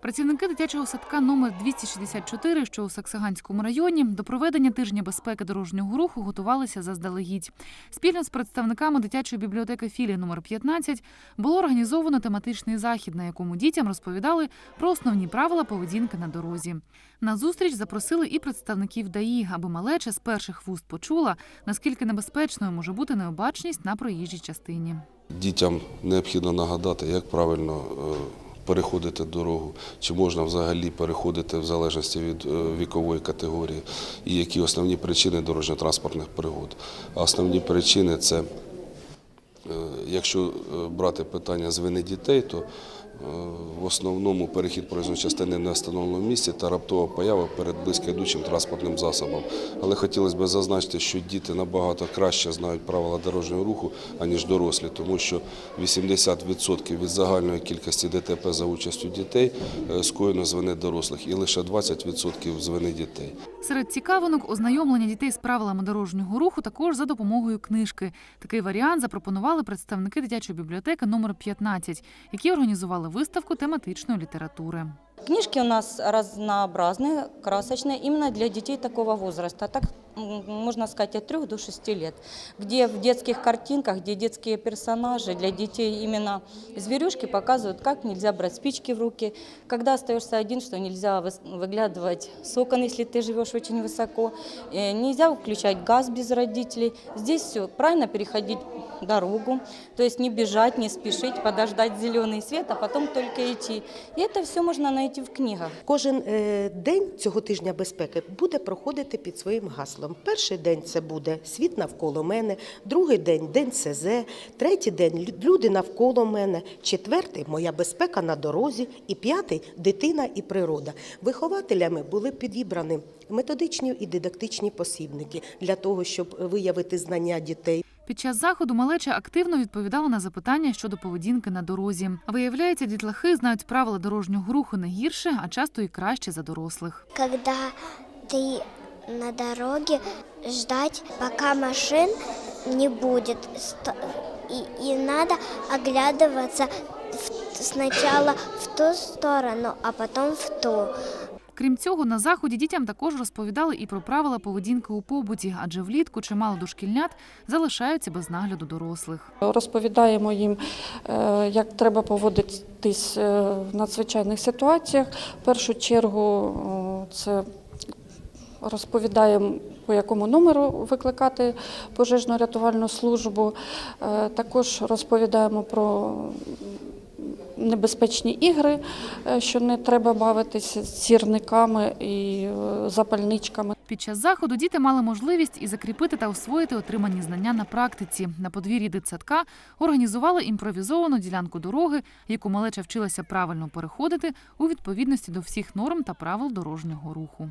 Працівники дитячого садка номер 264, що у Саксаганському районі, до проведення тижня безпеки дорожнього руху готувалися заздалегідь. Спільно з представниками дитячої бібліотеки філії номер 15 було організовано тематичний захід, на якому дітям розповідали про основні правила поведінки на дорозі. На зустріч запросили і представників ДАІ, аби малеча з перших вуст почула, наскільки небезпечною може бути необачність на проїжджій частині. Дітям необхідно нагадати, як правильно е, переходити дорогу, чи можна взагалі переходити в залежності від е, вікової категорії, і які основні причини дорожньо-транспортних пригод. А основні причини це, е, якщо е, брати питання з вини дітей, то в основному перехід проїзної частини на встановленому місці та раптова поява перед близько йдучим транспортним засобом. Але хотілося б зазначити, що діти набагато краще знають правила дорожнього руху, аніж дорослі, тому що 80% від загальної кількості ДТП за участю дітей е, скоєно з вини дорослих і лише 20% з вини дітей. Серед цікавинок ознайомлення дітей з правилами дорожнього руху також за допомогою книжки. Такий варіант запропонували представники дитячої бібліотеки номер 15, які організували виставку тематичної літератури. Книжки у нас разнообразные, красочные, именно для детей такого возраста, так м, можно сказать, от 3 до 6 лет, где в детских картинках, где детские персонажи, для детей именно зверюшки показывают, как нельзя брать спички в руки, когда остаешься один, что нельзя выс- выглядывать с окон, если ты живешь очень высоко, э, нельзя включать газ без родителей. Здесь все правильно переходить дорогу, то есть не бежать, не спешить, подождать зеленый свет, а потом только идти. И это все можно найти в книгах. Кожен е, день цього тижня безпеки буде проходити під своїм гаслом. Перший день це буде світ навколо мене, другий день день СЗ, третій день лю- люди навколо мене, четвертий моя безпека на дорозі, і п'ятий дитина і природа. Вихователями були підібрані методичні і дидактичні посібники для того, щоб виявити знання дітей. Під час заходу малеча активно відповідала на запитання щодо поведінки на дорозі. Виявляється, дітлахи знають правила дорожнього руху не гірше, а часто і краще за дорослих. когда ты на дороге ждать, пока машин не будет. Ст- И, и надо оглядываться в- ту сторону, а потом в ту. Крім цього, на заході дітям також розповідали і про правила поведінки у побуті, адже влітку чимало дошкільнят залишаються без нагляду дорослих. Розповідаємо їм, е, як треба поводитись е, в надзвичайних ситуаціях. В першу чергу це розповідаємо, по якому номеру викликати пожежно-рятувальну службу. Е, Також розповідаємо про небезпечні ігри, е, що не треба бавитися з сірниками і е, запальничками. Під час заходу діти мали можливість і закріпити та освоїти отримані знання на практиці. На подвір'ї дитсадка організували імпровізовану ділянку дороги, яку малеча вчилася правильно переходити у відповідності до всіх норм та правил дорожнього руху.